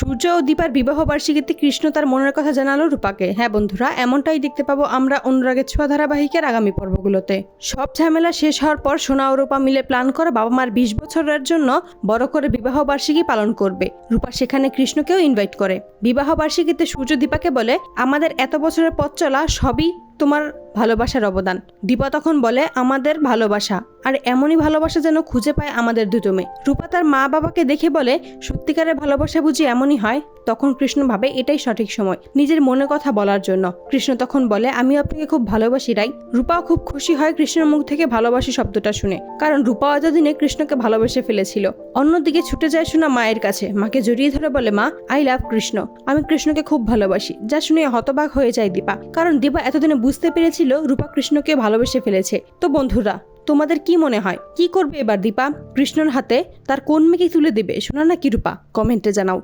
সূর্য ও দীপার বিবাহ বার্ষিকীতে কৃষ্ণ তার মনের কথা জানালো রূপাকে। হ্যাঁ বন্ধুরা, এমনটাই দেখতে পাবো আমরা অনুরাগের ছোঁয়া ধারাবাহিকের আগামী পর্বগুলোতে। সব ঝামেলা শেষ হওয়ার পর সোনা ও রূপা মিলে প্ল্যান করে বাবা মার বিশ বছরের জন্য বড় করে বিবাহ বার্ষিকী পালন করবে। রূপা সেখানে কৃষ্ণকেও ইনভাইট করে। বিবাহ বার্ষিকীতে সূর্য দীপাকে বলে, আমাদের এত বছরের পথ চলা সবই তোমার ভালোবাসার অবদান। দীপা তখন বলে, আমাদের ভালোবাসা। আর এমনই ভালোবাসা যেন খুঁজে পায় আমাদের দুটো মেয়ে। রূপা তার মা বাবাকে দেখে বলে, সত্যিকারের ভালোবাসা বুঝি এমনই হয়? তখন কৃষ্ণ ভাবে, এটাই সঠিক সময়, নিজের মনে কথা বলার জন্য। কৃষ্ণ তখন বলে, আমি আপনাকে খুব ভালোবাসি রাই। রূপাও খুব খুশি হয় কৃষ্ণের মুখ থেকে ভালোবাসি শব্দটা শুনে, কারণ রূপা এতদিনে কৃষ্ণকে ভালোবেসে ফেলেছিল। অন্যদিকে ছুটে যায় শোনা মায়ের কাছে। মাকে জড়িয়ে ধরে বলে, মা আই লাভ কৃষ্ণ। আমি কৃষ্ণকে খুব ভালোবাসি। যা শুনে হতবাক হয়ে যায় দীপা। কারণ দীপা এতদিনে বুঝতে পেরেছিল রূপা কৃষ্ণকে ভালোবেসে ফেলেছে। তো বন্ধুরা, তোমাদের কি মনে হয়? কি করবে এবার দীপা? কৃষ্ণর হাতে তার কোন মেয়েকে তুলে দেবে? শোনা নাকি রূপা? কমেন্টে জানাও।